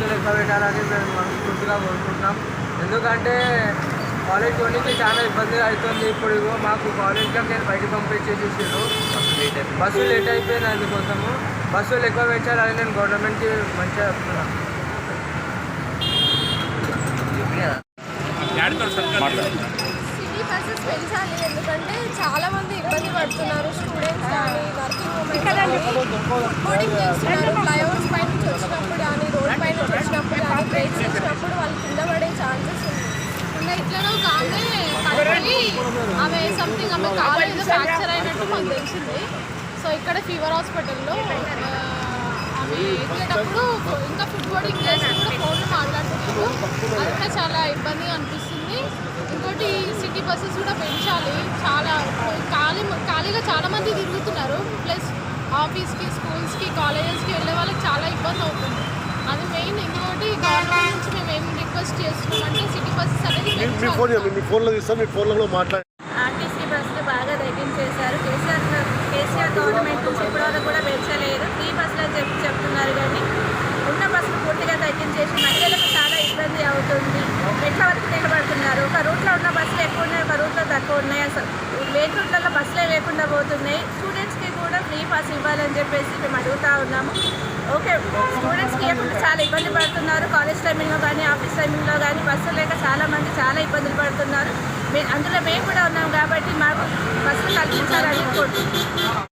బస్సులు ఎక్కువ పెట్టాలని మేము మనస్ఫూర్తిగా కోరుకుంటున్నాం ఎందుకంటే కాలేజ్ పోనీకి చాలా ఇబ్బంది అవుతుంది. ఇప్పుడు మాకు కాలేజ్లో నేను బయటకు పంపించేసేసారు బస్సు లేట్ అయిపోయింది. అందుకోసము బస్సులు ఎక్కువ పెంచాలని నేను గవర్నమెంట్కి మంచిగా చెప్తున్నాను సిటీ బస్సెస్ పెంచాలి ఎందుకంటే చాలా మంది ఇబ్బంది పడుతున్నారు. స్టూడెంట్స్ కానీ వర్కింగ్ ఉమెన్స్ ఇంకా ఇట్లనే ఒక ఆమె పడిపోయి ఆమె సంథింగ్ ఆమె కాలు ఏదో ఫ్రాక్చర్ అయినట్టు మాకు తెలిసింది. సో ఇక్కడ ఫీవర్ హాస్పిటల్లో ఆమె ఎక్కేటప్పుడు ఇంకా ఫుడ్ బోర్డింగ్ చేసి కూడా ఫోన్లో మాట్లాడుతున్నారు. అది కూడా చాలా ఇబ్బందిగా అనిపిస్తుంది. ఇంకోటి సిటీ బస్సెస్ కూడా పెంచాలి. చాలా ఖాళీ ఖాళీగా చాలా మంది తిరుగుతున్నారు. ప్లస్ ఆఫీస్కి స్కూల్స్కి కాలేజెస్కి వెళ్ళే వాళ్ళకి చాలా ఇబ్బంది అవుతుంది. అది మెయిన్ ఇంకోటి గవర్నమెంట్ నుంచి మేము ఏం రిక్వెస్ట్ చేస్తున్నాం అంటే సిటీ బస్సెస్ అనేది మీ- ఫోన్ మీ ఫోన్లో తీస్తాం మీ ఫోన్లో కూడా మాట్లాడి. ఆర్టీసీ బస్సులు బాగా తగ్గించేశారు. కేసీఆర్ కేసీఆర్ గవర్నమెంట్ నుంచి ఇప్పటివరకు కూడా పెంచలేదు. ఫ్రీ బస్సులు అని చెప్పి చెప్తున్నారు కానీ ఉన్న బస్సులు పూర్తిగా తగ్గించేసి మహిళలకు చాలా ఇబ్బంది అవుతుంది. ఎట్ల వరకు నిలబడుతున్నారు? ఒక రూట్లో ఉన్న బస్సులు ఎక్కువ ఉన్నాయి ఒక రూట్లో తక్కువ ఉన్నాయి. అసలు మెయిన్ రూట్లలో బస్సులే లేకుండా పోతున్నాయి. స్టూడెంట్స్కి కూడా ఫ్రీ బస్సు ఇవ్వాలని చెప్పేసి మేము అడుగుతా ఉన్నాము. ఓకే స్టూడెంట్స్కి ఎప్పుడు చాలా ఇబ్బంది పడుతున్నారు. కాలేజ్ టైమింగ్లో కానీ ఆఫీస్ టైమింగ్లో కానీ బస్సు లేక చాలా మంది చాలా ఇబ్బందులు పడుతున్నారు. అందులో మేము కూడా ఉన్నాం కాబట్టి